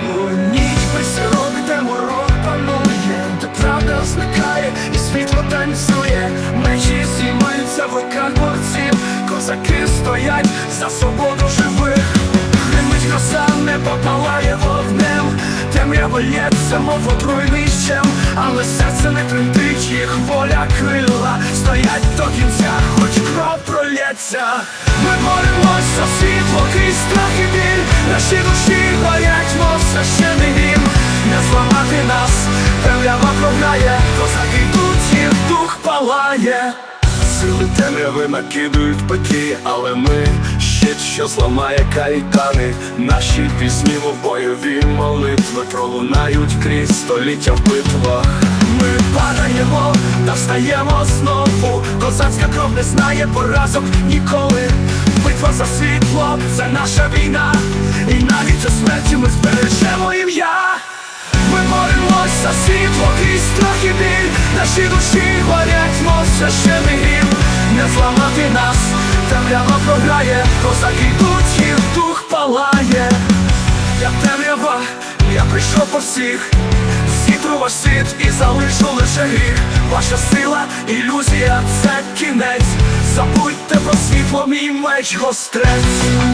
У ніч без робите морок панує, де правда зникає і світло танцює, мечі зіймаються в руках козаки стоять за свободу живих, Гримить гроса, небо палає вогнем, темрява лється, мов отруйний але серце не тремтить, їх воля крила, стоять до кінця, хоч кров пролється. Ми боремось за світло, крізь страх і біль, наші душі Сили темряви накидують пеки, але ми щит, що зламає кайдани. Наші пісні в бойові молитви пролунають крізь століття в битвах. Ми падаємо та встаємо знову. Козацька кров не знає поразок ніколи. Битва за світло це наша війна, і навіть у смерті ми збережемо ім'я. Ми боремось за світло страх і біль. Наші душі горять, мов священий грім. Не зламати нас, темрява програє Козаки йдуть, їх дух палає. Я темрява, я прийшов по всіх. Зітру ваш світ і залишу лише гріх. Ваша сила, ілюзія, це кінець. Забудьте про світло, мій меч гострець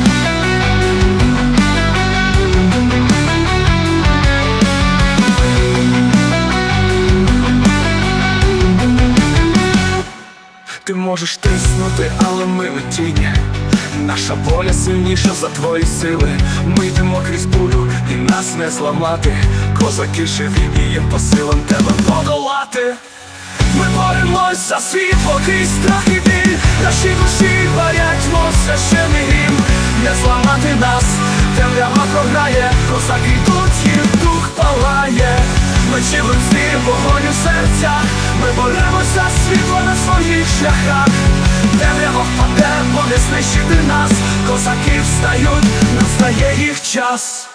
можеш тиснути, але ми в тіні. Наша воля сильніша за твої сили. Ми йдемо крізь бурю і нас не зламати. Козаки живі і їм по силам тебе подолати. Ми боремось за світло крізь страх і біль. Наші душі горять, мов священий грім Не зламати нас, темрява програє. Козаки йдуть, їх дух палає. Мечі в руці, вогонь у серцях. Ми боремось за світло на своїх шляхах. Темряво впаде, бо не знищити нас. Козаки встають, настає їх час